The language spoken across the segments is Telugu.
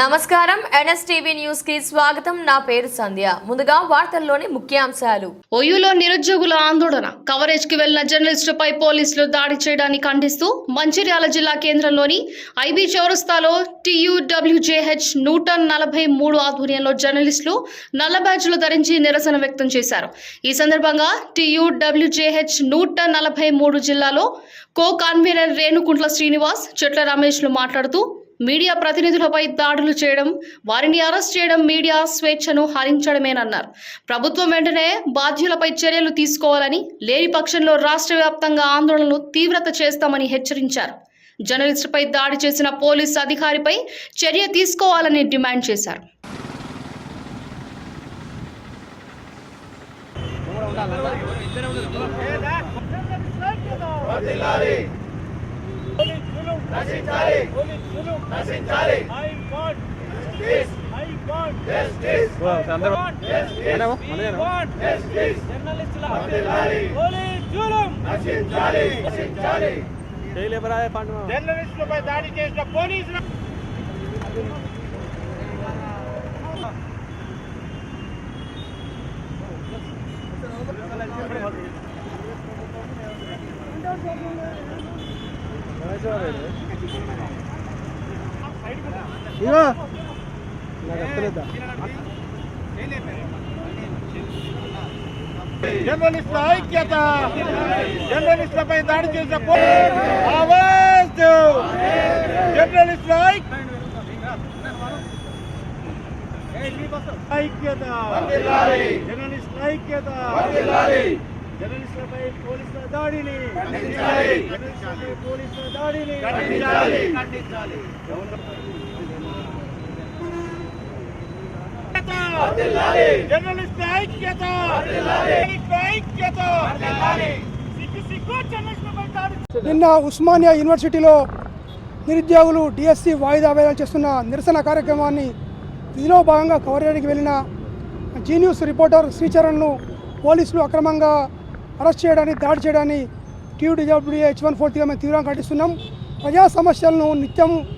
నమస్కారం. ఎన్ఎస్టీవీ న్యూస్కి స్వాగతం. నా పేరు సంధ్య. ముందుగా వార్తల్లోని ముఖ్యాంశాలు. ఒయ్యూలో నిరుద్యోగుల ఆందోళన. కవరేజ్కి వెళ్ళిన జర్నలిస్టుపై పోలీసులు దాడి చేయడాన్ని ఖండిస్తూ మంచిర్యాల జిల్లా కేంద్రంలోని ఐబీ చౌరస్తాలో టీయూడబ్ల్యూజేహెచ్ నూట నలభై మూడు ఆధ్వర్యంలో జర్నలిస్టులు నల్ల బ్యాచ్లు ధరించి నిరసన వ్యక్తం చేశారు. ఈ సందర్భంగా టీయూడబ్ల్యూజేహెచ్ నూట నలభై మూడు జిల్లాలో కో కన్వీనర్ రేణుకుంట్ల శ్రీనివాస్ చెట్ల రమేష్లు మాట్లాడుతూ మీడియా ప్రతినిధులపై దాడులు చేయడం వారిని అరెస్ట్ చేయడం మీడియా స్వేచ్ఛను హరించడమేనన్నారు. ప్రభుత్వం వెంటనే బాధ్యులపై చర్యలు తీసుకోవాలని లేని పక్షంలో రాష్ట్ర వ్యాప్తంగా ఆందోళనలు తీవ్రత చేస్తామని హెచ్చరించారు. జర్నలిస్టుపై దాడి చేసిన పోలీసు అధికారిపై చర్య తీసుకోవాలని డిమాండ్ చేశారు. జర్నలిస్టులపై దాడి చేసిన పోలీసులు జర్నలిస్టుల ఐక్యత జర్నలిస్టులపై దాడి చేసిన ఆవాజ్. జర్నలిస్టుల ఐక్యత! ఐక్యత జర్నలిస్టుల ఐక్యత! జర్నలిస్టులపై పోలీసుల దాడిని జర్నలిస్టులపై పోలీసుల దాడిని ఐక్యత. జర్నలిస్టుల ఐక్యత. దాడి. నిన్న ఉస్మానియా యూనివర్సిటీలో నిరుద్యోగులు డిఎస్సి వాయిదా వేయాలని చేస్తున్న నిరసన కార్యక్రమాన్ని ఇందులో భాగంగా కవర్ చేయడానికి వెళ్ళిన జీ న్యూస్ రిపోర్టర్ శ్రీచరణ్ను పోలీసులు అక్రమంగా అరెస్ట్ చేయడాన్ని దాడి చేయడాన్ని టీయూడీడబ్ల్యూఏ హెచ్ వన్ ఫోర్టీగా మేము తీవ్రంగా ఖండిస్తున్నాం. ప్రజా సమస్యలను నిత్యం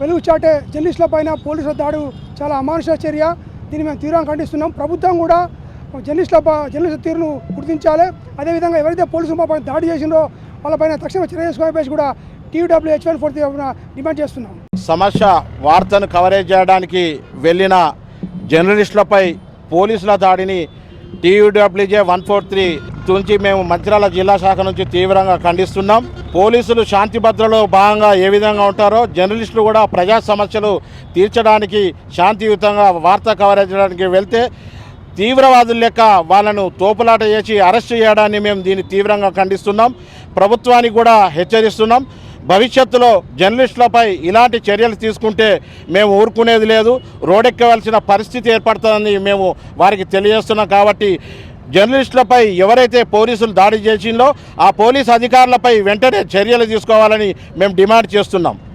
వెలుగు చాటే జర్నలిస్టుల పైన పోలీసుల దాడు చాలా అమానుష చర్య. దీన్ని మేము తీవ్రంగా ఖండిస్తున్నాం. ప్రభుత్వం కూడా జర్నలిస్టుల ప- జర్నలిస్టుల తీరును గుర్తించాలి. అదేవిధంగా ఎవరైతే పోలీసులు మా పైన దాడి చేసిందో వాళ్ళపైన తక్షణ చర్య తీసుకోవాలని కూడా TUW H one four demand చేస్తున్నాం. సమస్య వార్తను కవరేజ్ చేయడానికి వెళ్ళిన జర్నలిస్టులపై పోలీసుల దాడిని టీయూడబ్ల్యూజే వన్ ఫోర్ త్రీ నుంచి మేము మంచిర్యాల జిల్లా శాఖ నుంచి తీవ్రంగా ఖండిస్తున్నాం. పోలీసులు శాంతి భద్రలో భాగంగా ఏ విధంగా ఉంటారో జర్నలిస్టులు కూడా ప్రజా సమస్యలు తీర్చడానికి శాంతియుతంగా వార్త కవరేజ్ చేయడానికి వెళ్తే తీవ్రవాదుల లెక్క వాళ్ళను తోపులాట చేసి అరెస్ట్ చేయడాన్ని మేము దీన్ని తీవ్రంగా ఖండిస్తున్నాం. ప్రభుత్వానికి కూడా హెచ్చరిస్తున్నాం. భవిష్యత్తులో జర్నలిస్టులపై ఇలాంటి చర్యలు తీసుకుంటే మేము ఊరుకునేది లేదు. రోడెక్కవలసిన పరిస్థితి ఏర్పడుతుందని మేము వారికి తెలియజేస్తున్నాం కాబట్టి జర్నలిస్టులపై ఎవరైతే పోలీసులు దాడి చేసిందో ఆ పోలీస్ అధికారులపై వెంటనే చర్యలు తీసుకోవాలని మేము డిమాండ్ చేస్తున్నాం.